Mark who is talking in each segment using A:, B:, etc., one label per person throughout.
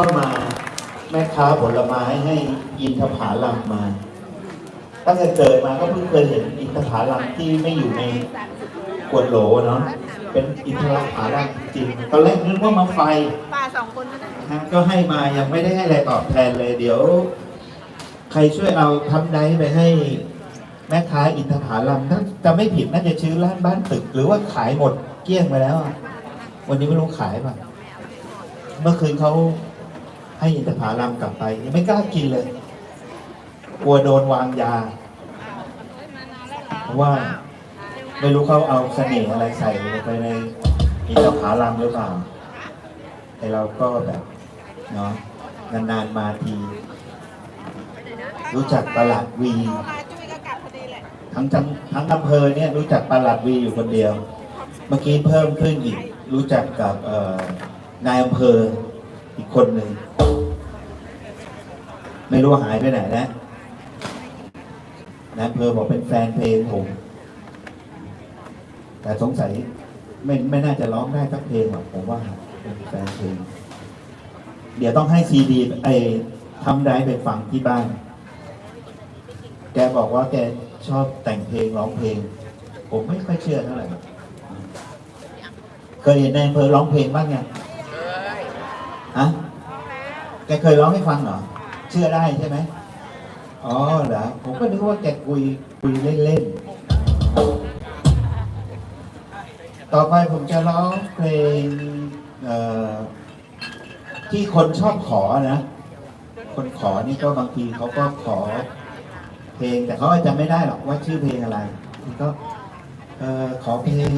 A: เมื่อคืนเข้ามาแม่ค้าผลไม้ให้อินทผาลัมมาตั้งแต่เกิดมาก็เพิ่งเคยเห็นอินทผาลัมที่ไม่อยู่ในขวดโหลเนาะเป็นอินทผาลัมจริงตอนแรกนึกว่ามาไฟ
B: ป้าสองคนนั่นนะ
A: ทางก็ให้มายังไม่ได้ให้อะไรตอบแทนเลยเดี๋ยว ใครช่วยเอาทำไดไปให้แม่ค้าอินทผลัมถ้าจะไม่ผิดน่าจะชื่อร้านบ้านตึก หรือว่าขายหมดเกลี้ยงไปแล้วอะวันนี้ไม่รู้ขายป่ะเมื่อคืนเขา ให้อินทผลัมกลับไป ยังไม่กล้ากินเลย กลัวโดนวางยา เพราะว่าไม่รู้เขาเอาเสน่ห์อะไรใส่ลงไปในอินทผลัมหรือเปล่าแต่เราก็แบบเนาะนานๆมาที รู้จักประหลัดวี
B: เข้ามาจุ้ยก็กลับพอดีแหละ
A: ทั้งทั้งอำเภอเนี่ยรู้จักประหลัดวีอยู่คนเดียว เมื่อกี้เพิ่มขึ้นอีกรู้จักกับนายอำเภอ อีกคนหนึ่ง ไม่รู้ว่าหายไปไหนนะนายอำเภอบอกเป็นแฟนเพลงผม แต่สงสัยไม่ไม่น่าจะร้องได้สักเพลงหรอกผมว่าเป็นแฟนเพลง เดี๋ยวต้องให้ซีดีไอทำได้ไปฟังที่บ้าน แกบอกว่าแกชอบแต่งเพลงร้องเพลง ผมไม่ค่อยเชื่อเท่าไหร่เคยเห็นในอำเภอร้องเพลงบ้างยัง ฮะแกเคยร้องให้ฟังเหรอ เชื่อได้ใช่ไหมอ๋อเหรอ ผมก็นึกว่าแกคุยคุยเล่นๆ ต่อไปผมจะร้องเพลงที่คนชอบขอนะ คนขอนี่ก็บางทีเขาก็ขอ เพลงแต่เขาอาจจะไม่ได้หรอกว่าชื่อเพลงอะไรก็ขอเพลง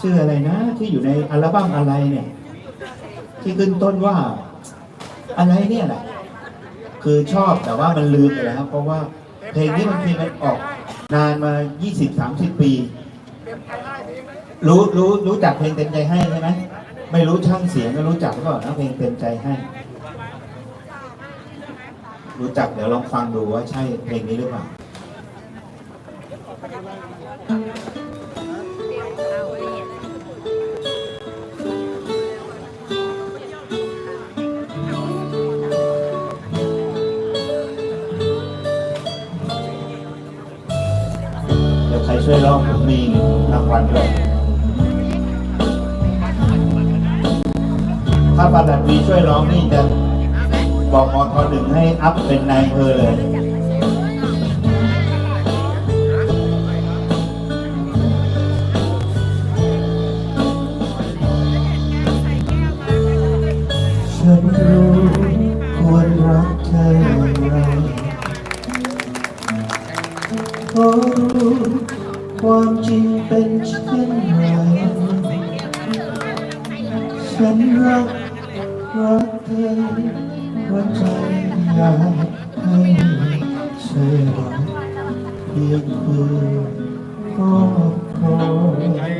A: ชื่ออะไรนะ ที่อยู่ในอัลบั้มอะไรเนี่ย ที่ขึ้นต้นว่า อะไรเนี่ยแหละคือชอบแต่ว่ามันลืมไปแล้วเพราะว่าเพลงนี้บางทีมันออกนานมา 20-30 ปี รู้รู้รู้จักเพลงเต็มใจให้ใช่ไหมไม่รู้ช่างเสียงไม่รู้จักก็นะเพลงเต็มใจให้ รู้จักเดี๋ยวลองฟังดูว่าใช่เพลงนี้หรือเปล่า ช่วยร้องผมมีรางวัลด้วยถ้าประดับวีช่วยร้องนี่จะบอกมอทอหนึ่งให้อัพเป็นนายเภอเลย ฉันรักรักเธอหัวใจอยากให้เธอรักเพียงเพื่อครอ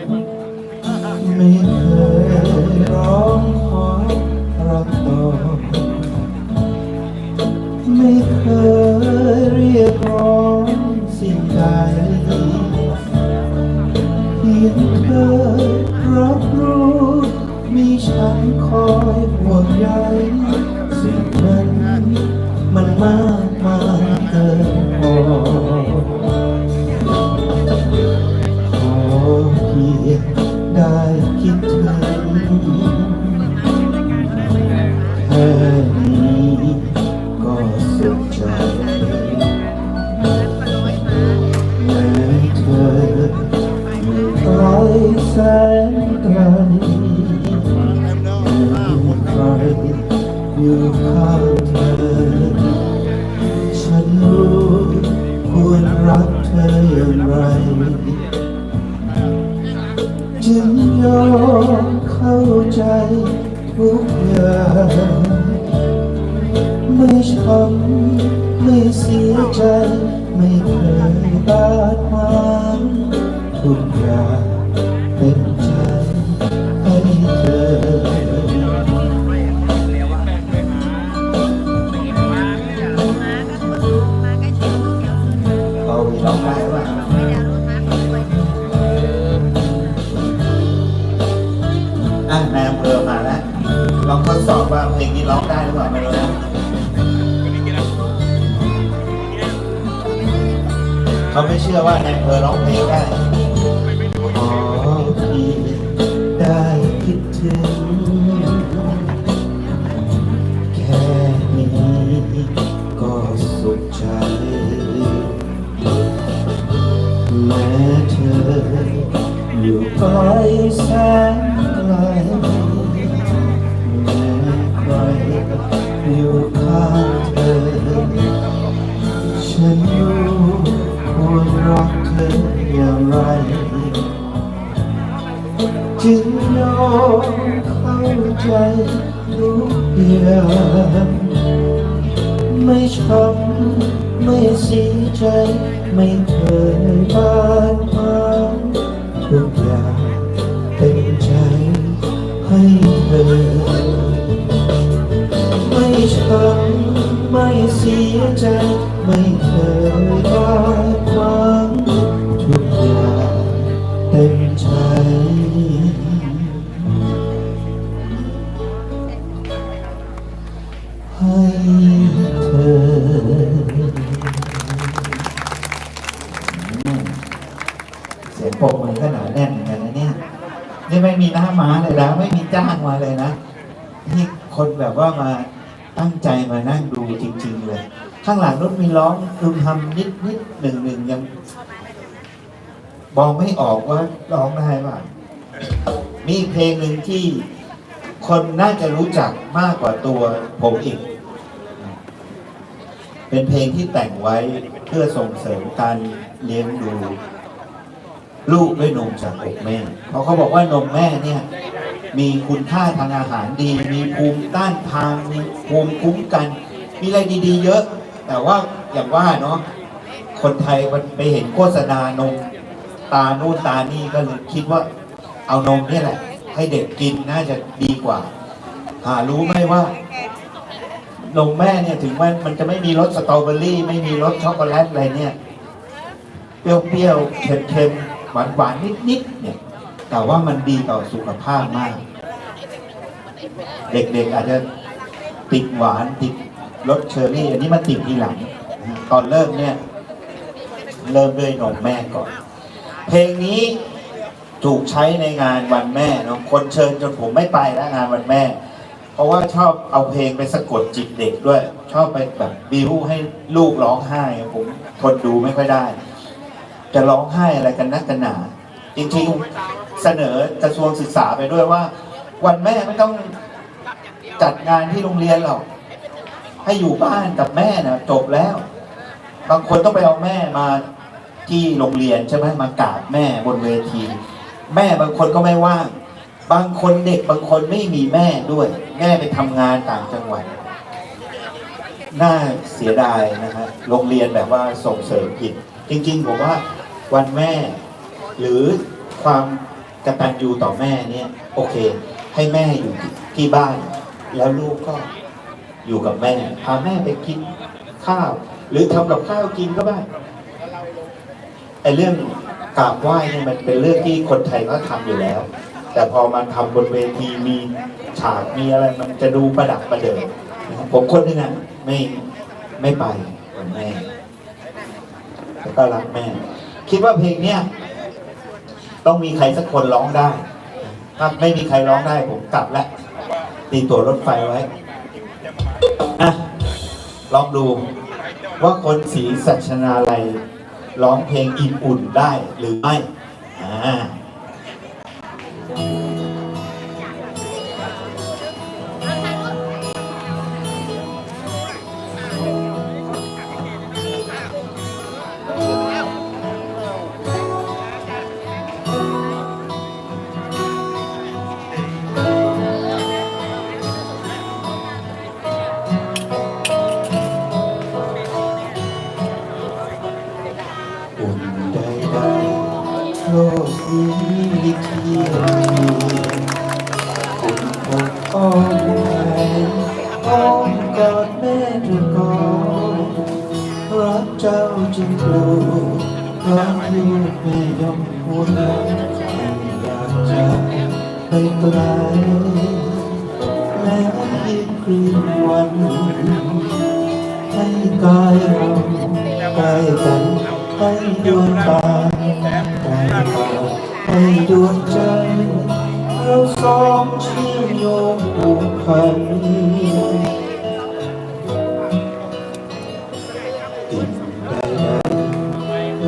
A: จึงยอมเข้าใจทุกอย่างไม่ช้ำไม่เสียใจ ไม่เคยบาดหมางทุกอย่าง ลองทดสอบว่าเพลงนี้ร้องได้หรือเปล่าไม่รู้นะเขาไม่เชื่อว่านายอำเภอร้องเพลงได้ขอพียงได้คิดถึงแค่นี้ก็สุขใจแม้เธออยู่ไก ฉันรู้ควรรักเธออย่างไร จึงยอมเข้าใจทุกอย่างไม่ช้ำไม่เสียใจ ไม่เคยบาดหมางทุกอย่างเป็นใจให้เธอ ไม่ช้ำไม่เสียใจ เคยบาดหมางทุกอย่างเต็มใจให้เธอเสียงปรบมือก็หนาแน่นเหมือนกันนะเนี่ยนี่ไม่มีหน้าม้าเลยนะไม่มีจ้างมาเลยนะนี่คนแบบว่ามาตั้งใจมานั่งดู ข้างหลังรถมีร้องคือทำนิดนิดหนึ่งหนึ่งยังบอกไม่ออกว่าร้องได้ป่ะมีอีกเพลงหนึ่งที่คนน่าจะรู้จักมากกว่าตัวผมอีก เป็นเพลงที่แต่งไว้เพื่อส่งเสริมการเลี้ยงดู ลูกด้วยนมจากอกแม่ เพราะเขาบอกว่านมแม่เนี่ย มีคุณค่าทางอาหารดี มีภูมิต้านทานมีภูมิคุ้มกัน มีอะไรดี ๆ เยอะ แต่ว่าอย่างว่าเนาะคนไทยมันไปเห็นโฆษณานมตานู่นตานี่ก็เลยคิดว่าเอานมนี่แหละ ให้เด็กกินน่าจะดีกว่า หารู้ไหมว่านมแม่เนี่ยถึงว่ามันจะไม่มีรสสตรอเบอรี่ ไม่มีรสช็อกโกแลตอะไรเนี่ย เปรี้ยวๆเค็มๆหวานๆนิดๆเนี่ยแต่ว่ามันดีต่อสุขภาพมาก เด็กๆอาจจะติดหวานติด รสเชอร์รี่ อันนี้มาติดทีหลัง ตอนเริ่มเนี่ย เริ่มด้วยนมแม่ก่อน เพลงนี้ถูกใช้ในงานวันแม่เนาะคนเชิญจนผมไม่ไปแล้วงานวันแม่ เพราะว่าชอบเอาเพลงไปสะกดจิตเด็กด้วย ชอบไปแบบบิวให้ลูกร้องไห้ผมทนดูไม่ค่อยได้ จะร้องไห้อะไรกันนักกันหนา จริงๆเสนอกระทรวงศึกษาไปด้วยว่า วันแม่ไม่ต้องจัดงานที่โรงเรียนหรอก ให้อยู่บ้านกับแม่นะจบแล้ว บางคนต้องไปเอาแม่มาที่โรงเรียนใช่ไหมมากราบแม่บนเวที แม่บางคนก็ไม่ว่าง บางคนเด็กบางคนไม่มีแม่ด้วย แม่ไปทำงานต่างจังหวัดน่าเสียดายนะฮะโรงเรียนแบบว่าส่งเสริมผิดจริงๆผมว่าวันแม่ หรือความกตัญญูต่อแม่เนี่ยโอเค ให้แม่อยู่ที่บ้าน แล้วลูกก็ อยู่กับแม่พาแม่ไปกินข้าว หรือทำกับข้าวกินก็ได้ไอ้เรื่องกราบไหว้เนี่ยมันเป็นเรื่องที่คนไทยก็ทำอยู่แล้ว แต่พอมันทำบนเวทีมีฉากมีอะไรมันจะดูประดับประเดิมผมคนนึงอะไม่ไม่ไปกับแม่แล้วก็รักแม่ คิดว่าเพลงเนี้ยต้องมีใครสักคนร้องได้ ถ้าไม่มีใครร้องได้ผมกลับแล้วตีตัวรถไฟไว้ อะ ลองดูว่าคนสีสัชนาลัยร้องเพลงอิ่มอุ่นได้หรือไม่อ่า เจ้าจริงลูกรักลูกแม่ยอมพูดไม่อยากจะไม่ไกลแม้เพียงครึ่งวันให้กายเราใกล้กันให้ดวงตาใกล้ตาให้ดวงใจเราสองเชื่อมโยงผูกพัน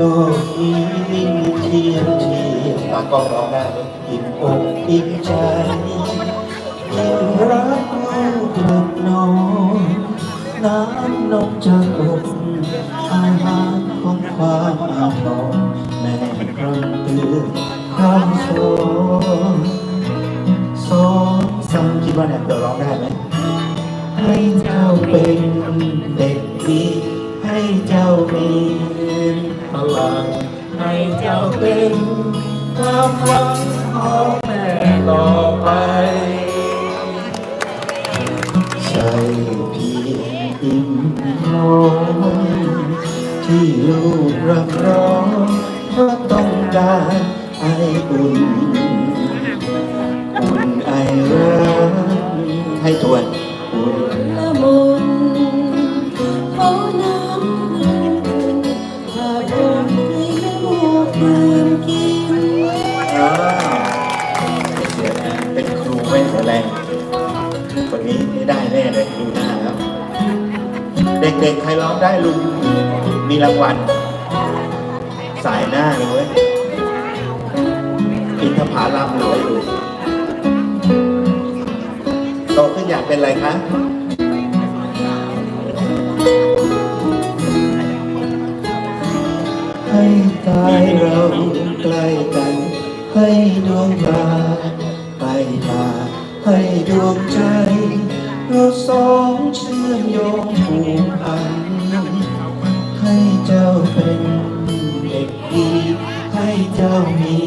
A: ลกนี้ไม่มีเทียมเทียมตากล้องร้องได้อิ่มอกอิ่มใจยิ่งรักลูกหลับนอนน้ำนมจากอกอาหารของความอาทรแม่พร่ำเตือนพร่ำสอนสอนสั่งคิดว่าเนี่ยเดี๋ยวร้องได้ไหมให้เจ้าเป็นเด็กดีให้เจ้ามี เป็นความหวังของแม่ต่อไป ใช่เพียงอิ่มน้อยที่ลูกรักร้องเพราะต้องการไออุ่น
C: เด็ก
A: ๆ ใครร้องได้ลุงมีรางวัลสายหน้าเลยอินทผาลัมเหลืออยู่โตขึ้นอยากเป็นอะไรคะให้กายเราใกล้กัน ให้ดวงตาใกล้ตาให้ดวงใจเราสองเชื่อมโยง ผูกพันให้เจ้าเป็นเด็กดี ให้เจ้ามี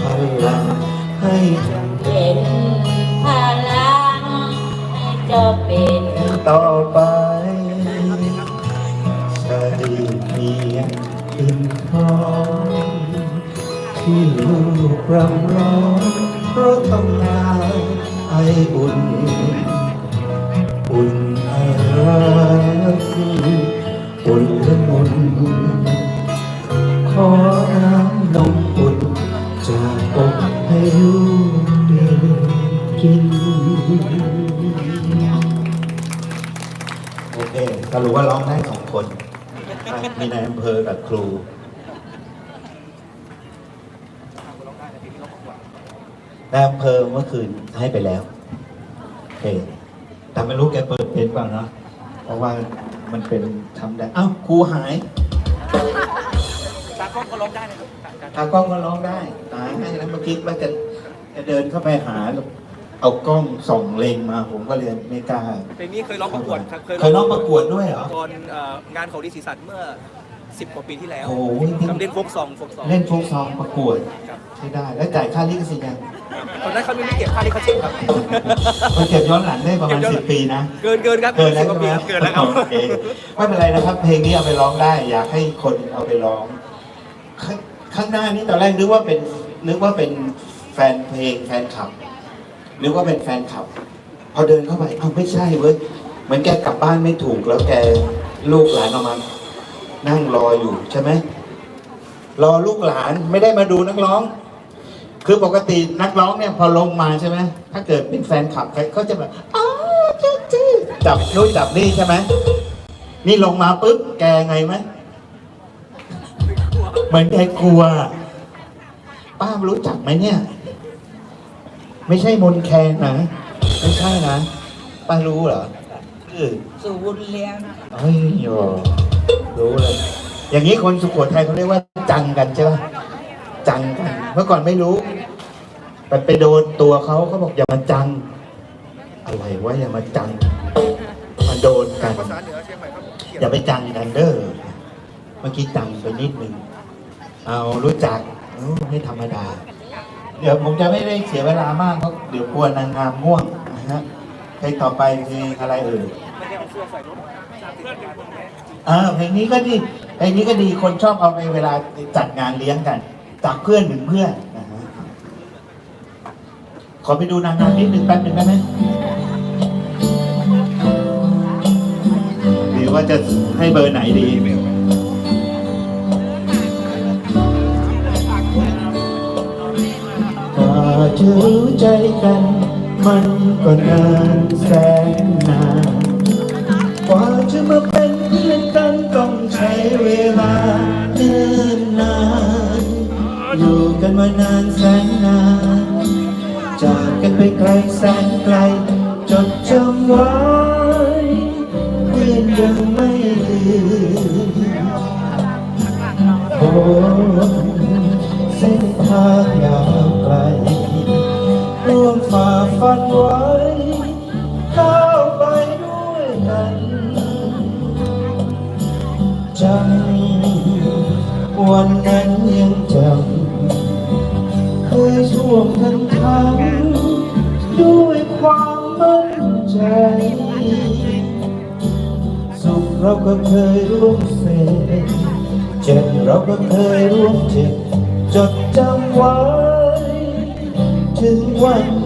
A: พลังให้เจ้า
C: เป็นพลังให้เจ้าเป็น
A: ต่อไปใช่เพียงอิ่มท้องที่ลูกรำร้องเพราะต้องการไออุ่น กินโอเคสรุปว่าร้องได้สองคน มีนายอำเภอกับครู นายอำเภอเมื่อคืนให้ไปแล้วโอเคแต่ไม่รู้แกเปิดเป็นเปล่าเนาะเพราะว่ามันเป็นทำได้ อ้าวครูหาย
D: ตากล้องก็ร้องได้นะครับ
A: ตากล้องก็ร้องได้ ตายให้แล้วเมื่อกี้ว่าจะจะเดินเข้าไปหา เอากล้องส่องเลงมาผมก็เลยไม่กล้า
D: เพลงนี้เคยร้องประกวดครับ
A: เคยร้องประกวดด้วยเหรอ
D: ตอนเอ่องานของดีสีสันเมื่อ 10 กว่าปีที่แล้ว
A: โอ้โห
D: กับเล่นโฟกซองโฟกซอง
A: เล่นโฟกซองประกวด
D: ครับ
A: ใช้ได้แล้วจ่ายค่าลิขสิทธิ์ยัง
D: ตอนนั้นเขาไม่ได้เก็บค่าลิขสิทธิ์ครับ
A: มันเก็บย้อนหลังได้ประมาณ
D: เก็บย้อน
A: สิบปีนะ
D: เกินเกินครับ
A: เกินแล้ว
D: 10กว่าปี
A: ใช่ไหม
D: ครับเกินแล้วครับ
A: โอเคไม่เป็นไรนะครับ เพลงนี้เอาไปร้องได้ อยากให้คนเอาไปร้อง ข้างข้างหน้านี้ตอนแรกนึกว่าเป็นนึกว่าเป็นแฟนเพลงแฟนคลับ นึกว่าเป็นแฟนคลับ พอเดินเข้าไปเอ้าไม่ใช่เว้ยเหมือนแกกลับบ้านไม่ถูกแล้วแกลูกหลานออกมา นั่งรออยู่ใช่ไหมรอลูกหลานไม่ได้มาดูนักร้อง คือปกตินักร้องเนี่ยพอลงมาใช่ไหมถ้าเกิดเป็นแฟนคลับเขาจะแบบอ้าวจ๊เจ๊จับนู่นจับนี่ใช่ไหมนี่ลงมาปุ๊บแกไงไหมเหมือนแกกลัว ป้ารู้จักไหมเนี่ย ไม่ใช่มนแคนนะ ไม่ใช่นะป้ารู้เหรอเออ
C: สูบุญเลี้ยง
A: เฮ้ยโยรู้เลย อย่างนี้คนสุโขทัยเขาเรียกว่าจังกันใช่ไหมจังกัน เมื่อก่อนไม่รู้แต่ไปโดนตัวเขาเขาบอกอย่ามาจัง อะไรวะอย่ามาจังมาโดนกัน
D: ภาษาเหนือเชียงใหม่ครับเขียน
A: อย่าไปจังกันเด้อเมื่อกี้จังไปนิดนึงเอารู้จักเอ้าไม่ธรรมดา เดี๋ยวผมจะไม่ได้เสียเวลามากเพราะเดี๋ยวกลัวนางงามง่วงนะฮะเพลงต่อไปเพลงอะไรเอ่ย
D: เอาเสื้อใส่รถชา
A: เพลงนี้ก็ดีเพลงนี้ก็ดีคนชอบเอาไปเวลาจัดงานเลี้ยงกัน จากเพื่อนถึงเพื่อนนะฮะขอไปดูนางงามนิดหนึ่งแป๊บหนึ่งได้ไหมหรือว่าจะให้เบอร์ไหนดี จะรู้ใจกัน มันก็นานแสนนานกว่าจะมาเป็นเพื่อนกันต้องใช้เวลาเนิ่นนาน อยู่กันมานานแสนนาน จากกันไปไกลแสนไกล จดจำไว้เพื่อนยังไม่ลืมโอ้เส้นทางยาวไกล ฝันไว้ก้าวไปด้วยกันจำวันนั้นยังจำเคยช่วงกันทั้งด้วยความมั่นใจ สุขเราก็เคยร่วมเสพเจ็บเราก็เคยร่วมเจ็บจดจำไว้ ถึงวัน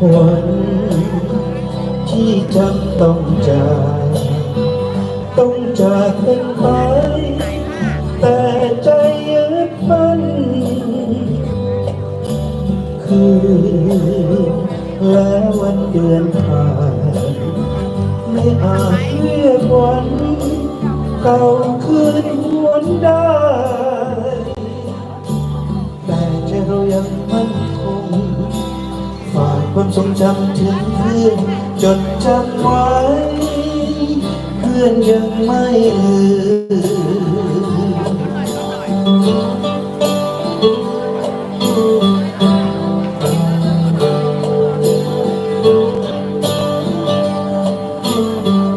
A: วันที่จำต้องจากต้องจากกันไป แต่ใจยึดมั่นคือและวันเดือนผ่านไม่อาจเรียกวันเก่าคืนหวนได้ แต่ใจเรายังมั่น ความทรงจำถึงเพื่อนจดจำไว้ เพื่อนยังไม่ลืม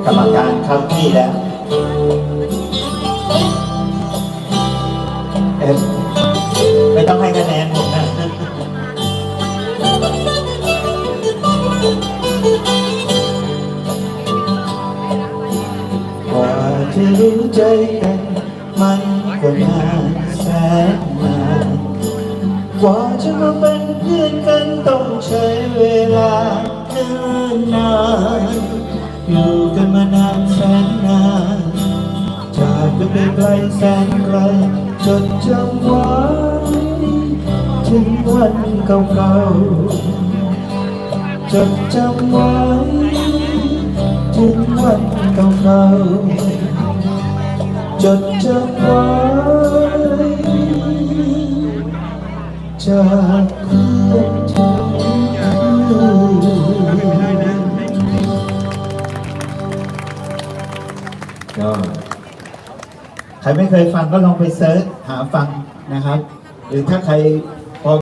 A: กรรมการเข้าที่แล้วเอ๊ะไม่ต้องให้คะแนนผม รู้ใจกันมันก็นานแสนนานกว่าจะมาเป็นเพื่อนกันต้องใช้เวลาเนิ่นนานอยู่กันมานานแสนนานจากกันไปไกลแสนไกลจดจำไว้ถึงวันเก่าๆจดจำไว้ถึงวันเก่าๆ จดจำไว้จากเพื่อนเธอก็ใครไม่เคยฟังก็ลองไปเซิร์ชหาฟังนะครับ หรือถ้าใคร